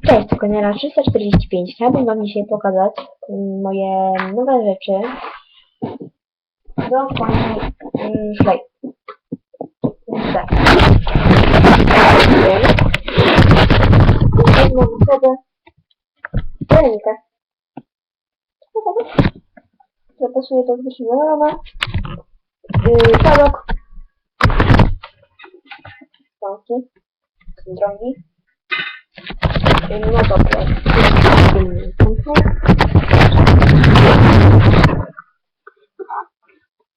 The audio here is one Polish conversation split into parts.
Cześć, to Konera 345. Chciałabym Wam dzisiaj pokazać mm, moje nowe rzeczy do pani szlej. Więc tak. Sobie. Zapasuję to wyświetlone. Yy, Padok. Stąki. Drągi. No dobra.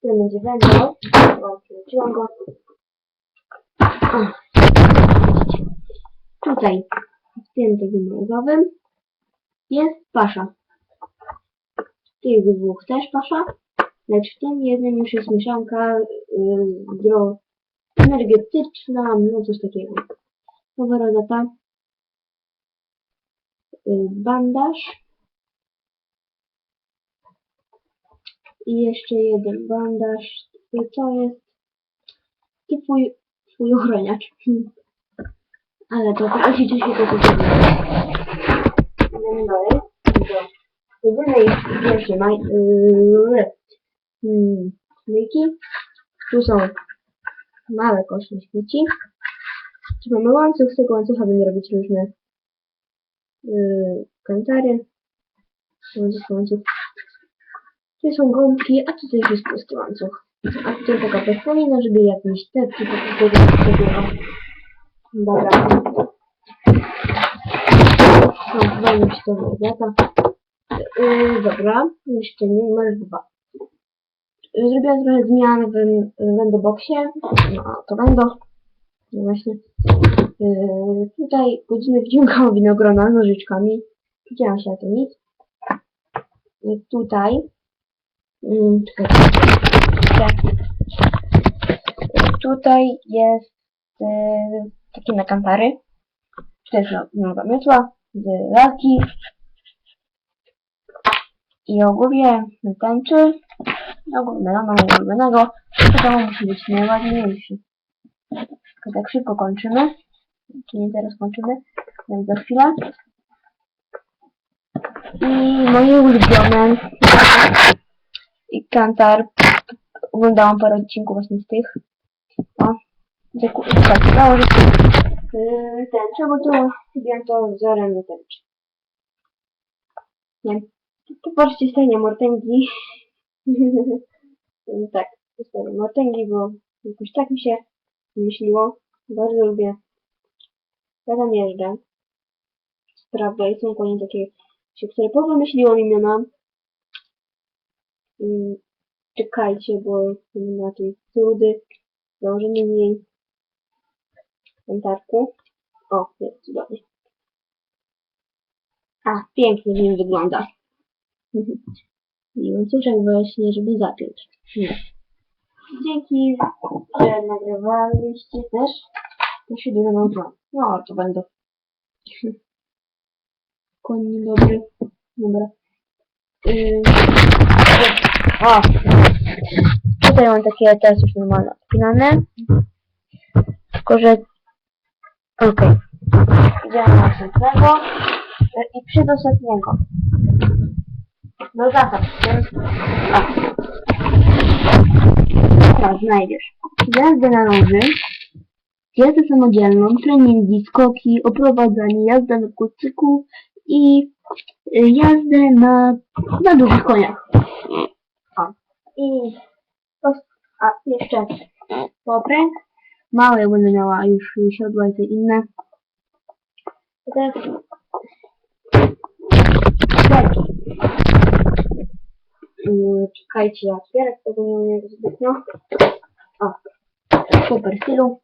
Tu będzie węgiel. O, go. Tutaj, w tym takim jest pasza. W tych dwóch też pasza, lecz w tym jednym już jest mieszanka yy, energetyczna, no coś takiego. Nowa rodata bandaż i jeszcze jeden bandaż. To jest i twój, twój ochroniacz. Ale to pokażcie się to co Idziemy dalej. Do jedynej pierwszej maj, yy, hmm. Tu są małe śmieci. Tu mamy łańcuch, z tego łańcucha będę robić różne yy, kantary. Łańcuch, łańcuch. Tu są gąbki, a tutaj jest pusty łańcuch. A tutaj taka podpomina, żeby jakieś tepki po prostu zrobiło. Dobra. No, wolno się to wygląda. Yy, dobra, jeszcze nie, masz dwa. Zrobiłam trochę zmian w w Wendoboxie. No, to będą. No właśnie. Yy, tutaj godzinę wyciągałam winogrona nożyczkami. Widziałam się na to nic. Yy, tutaj. Yy, czekajcie. Tak. Yy, tutaj jest yy, takie nakantary. Też nowa miotła. Z lalki. I ogólnie tańczy. Ogólnie melona ulubionego. Wiadomo, musi być najładniejszy. Tylko tak szybko kończymy. Czy nie teraz kończymy? Za chwilę. I moje ulubione. I kantar. Oglądałam parę odcinków właśnie z tych. O. Tak, założyć yy, ten, czemu to zrobiłam to wzorem na tęczy. Nie. Tu patrzcie stajnie mortęgi. tak, to są mortęgi, bo jakoś tak mi się myśliło. Bardzo lubię. Ja tam jeżdżę. Prawda, i są konie takie, które powymyśliłam imiona. Czekajcie, bo na tej trudy. Założymy jej kantarku. O, jest cudownie. A, pięknie w nim wygląda. I łańcuszek właśnie, żeby zapiąć. Dzięki, że nagrywaliście też. To się dużo nauczyłam. No, to będę. Koń dobry. Dobra. Yy, o! Tutaj mam takie teraz już normalnie odpinane. Tylko, że... Okej. Idziemy do. Yy, I przy do ostatniego. No. A. Teraz znajdziesz. Jazdę na rowy, jazdę samodzielną, treningi, skoki, oprowadzanie, jazda na kucyku i y, jazdę na, na dużych koniach. O. I a jeszcze popręg. Małe będę miała już siodła i te inne. Teraz Czekajcie. Yy, Czekajcie, ja otwierać tego nie umiem zbytnio. O, super stylu.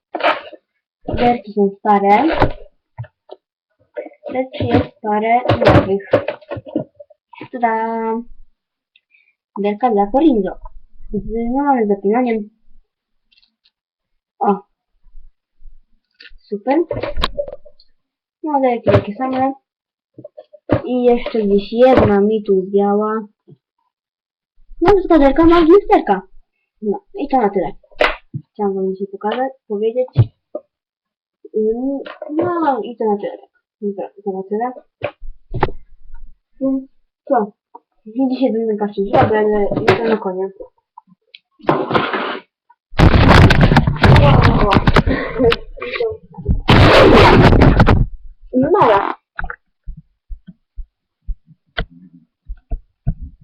Derki są stare. Lecz jest parę nowych. Tada! Derka dla Corinzo. Z normalnym zapinaniem. O. Super. No, derki takie same. I jeszcze gdzieś jedna mi tu zwiała. No, zgaderka ma gnisterka. No, i to na tyle. Chciałam wam dzisiaj pokazać, powiedzieć. No, i to na tyle. Dobra, to na tyle. No, co? Widzi się kaszy zrobię, ale jestem na konie.